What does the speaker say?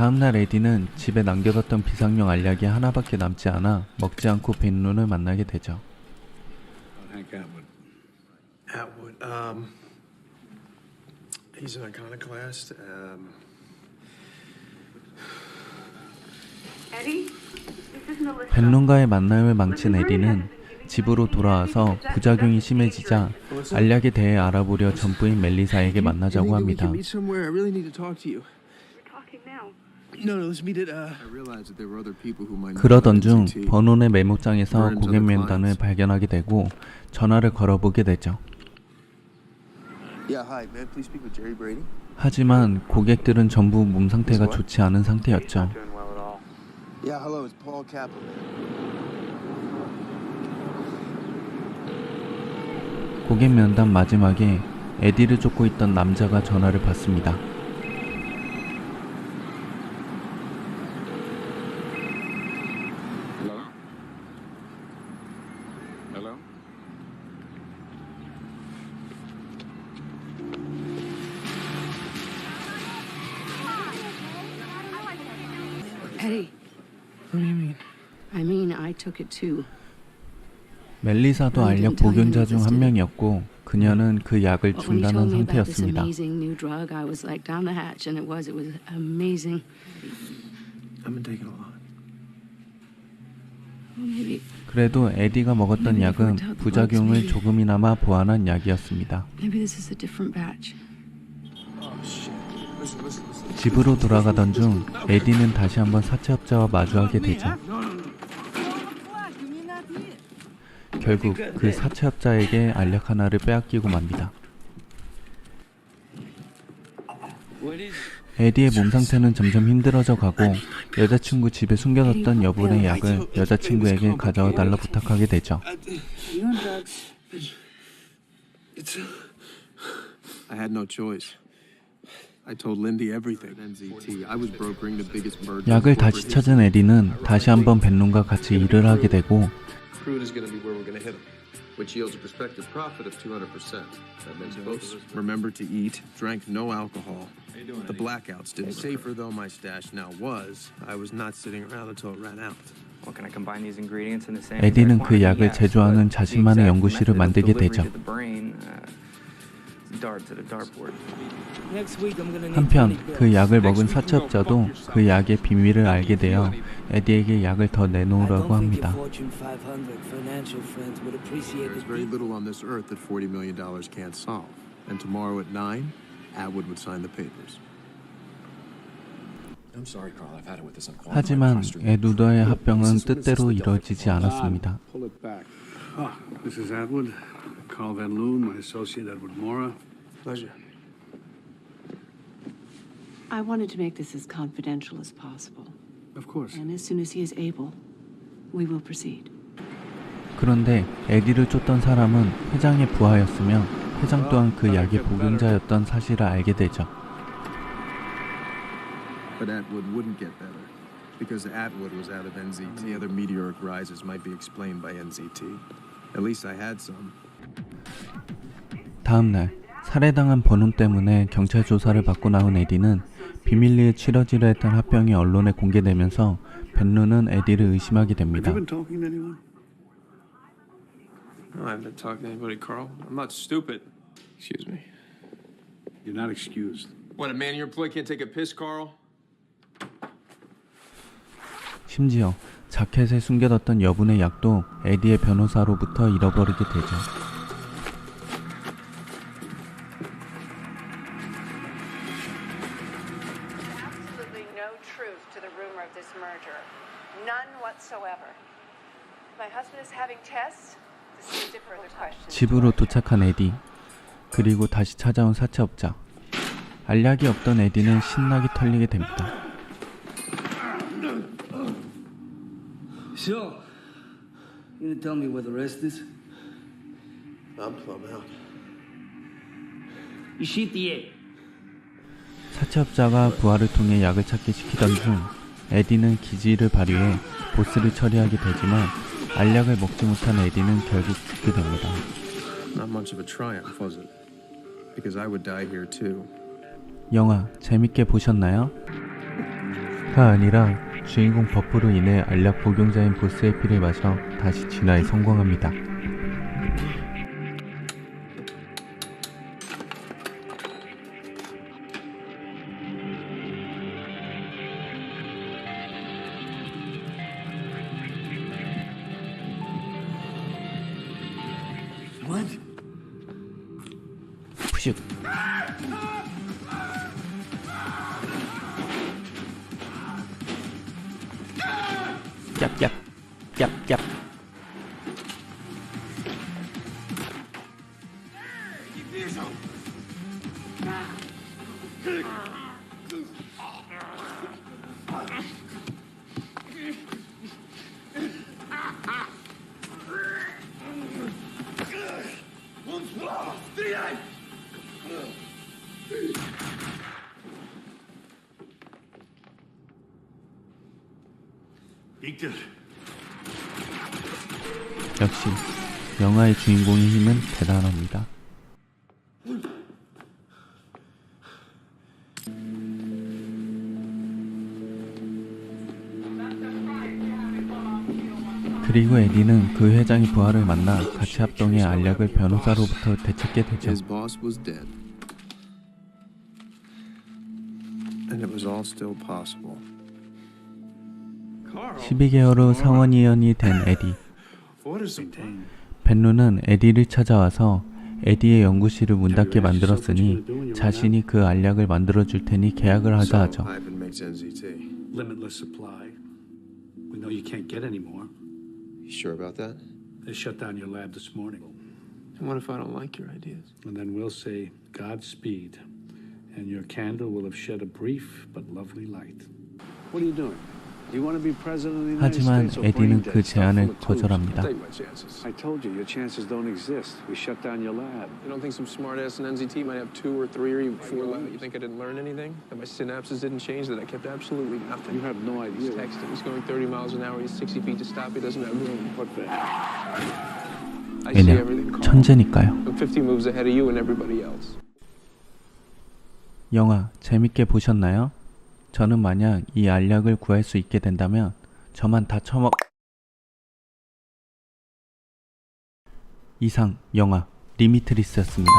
다음날 에디는 집에 남겨뒀던 비상용 알약이 하나밖에 남지 않아 먹지 않고 벤룬을 만나게 되죠. Hank Atwood. Atwood. Um, he's an iconoclast. Um, 만남을 망친 에디는 집으로 돌아와서 부작용이 심해지자 알약에 대해 알아보려 전부인 멜리사에게 만나자고 합니다. Uh, 그러던 중. 버논의 메모장에서 고객 면담을 발견하게 되고 전화를 걸어보게 되죠. yeah, hi, man. Please speak with Jerry Brady. 하지만 고객들은 전부 몸 상태가 좋지 않은 상태였죠. Yeah, hello. It's Paul Kaplan. 고객 면담 마지막에 에디를 쫓고 있던 남자가 전화를 받습니다. Eddie. What do you mean? I mean, I took it too. 멜리사도 알약 복용자 중 한 명이었고 그녀는 그 약을 중단한 상태였습니다. amazing new drug, I was like down the hatch, and it was, it was amazing. I've been taking a lot. Well, maybe, 그래도 에디가 먹었던 약은 부작용을 조금이나마 보완한 약이었습니다. 집으로 돌아가던 중 에디는 다시 한번 사채업자와 마주하게 되죠. 결국 그 사채업자에게 알약 하나를 빼앗기고 맙니다. 에디의 몸 상태는 점점 힘들어져 가고 여자친구 집에 숨겨뒀던 여분의 약을 여자친구에게 가져와 달라 부탁하게 되죠. It's. I had no choice. I told Lindy everything. NZT. I was brokering the biggest merger. 약을 다시 찾은 에디는 다시 한번 벤론과 같이 일을 하게 되고 Crude is going to be where we're going to hit him. which yields a prospective profit of 200%. That makes both of us. Remember to eat, drank no alcohol. The blackouts didn't. Safer though my stash now was, I was not sitting around until it ran out. Well, can I combine these ingredients in the same 에디는 그? 약을 제조하는 자신만의 연구실을 만들게 되죠. 한편 그 약을 먹은 사채업자도 그 약의 비밀을 알게 되어 에디에게 약을 더 내놓으라고 합니다. There's very little on this earth that $40 million can't solve. And tomorrow at 9, Atwood would sign the papers. I'm sorry, Carl. I've had it with this unqualified 하지만. 에두더의 합병은 뜻대로 이루어지지 않았습니다. Ah, Mrs. Atwood, Carl Van Loon, my associate Edward Mora. Pleasure. I wanted to make this as confidential as possible. Of course. And as soon as he is able, we will proceed. 그런데 에디를 쫓던 사람은 회장의 부하였으며 회장 또한 그 약의 복용자였던 사실을 알게 되죠. But Atwood wouldn't get better. Because Atwood was out of NZT. The other meteoric rises might be explained by NZT. At least I had some. 다음 날 살해당한 번훈 때문에 경찰 조사를 받고 나온 에디는 비밀리에 치러지려 했던 합병이 언론에 공개되면서 벤루는 에디를 의심하게 됩니다. you been talking to anyone? No, I haven't talking to anybody, Carl. I'm not stupid. Excuse me. You're not excused. What, a man in your employ can't take a piss, Carl? 심지어 자켓에 숨겨뒀던 여분의 약도 에디의 변호사로부터 잃어버리게 되죠. absolutely no truth to the rumor of this merger. None whatsoever. My husband is having tests to see if further questions. 집으로 도착한 에디 그리고 다시 찾아온 사채업자 알약이 없던 에디는 신나게 털리게 됩니다. So, you gonna tell me where the rest is? I'm plumb out. You shoot the egg. 사채업자가 부하를 통해 약을 찾게 시키던 중 에디는 기지를 발휘해 보스를 처리하게 되지만 알약을 먹지 못한 에디는 결국 죽게 됩니다. Not much of a triumph, was it? Because I would die here too. 영화 재밌게 보셨나요? 아니라 주인공 버프로 인해 알약 복용자인 보스의 피를 마셔 다시 진화에 성공합니다. 푸슉 Yep, yep. Victor. 역시 영화의 주인공의 힘은 대단합니다. 그리고 에디는 그 회장의 부하를 만나 같이 합동해 알약을 변호사로부터 되찾게 되죠. His boss was dead. And it was all still possible. 12개월 후 상원의원이 된 에디. 벤루는 에디를 찾아와서 에디의 연구실을 문 닫게 만들었으니 자신이 그 알약을 만들어 줄 테니 계약을 하자 하죠. 하지만 에디는 그 제안을? 거절합니다. Take my chances. I told you, your chances don't exist. We shut down your lab. You don't think some smartass in NZT might have two or three or even four left? You think I didn't learn anything? That my synapses didn't change? That I kept absolutely nothing? You have no He's idea. texting. He's going 30 miles an hour. He's 60 feet to stop. He doesn't have room. What the I see 왜냐? 천재니까요. I'm 50 moves ahead of you and everybody else. 영화 재밌게 보셨나요? 저는 만약 이 알약을 구할 수 있게 된다면 저만 다 처먹 이상 영화 리미트리스였습니다.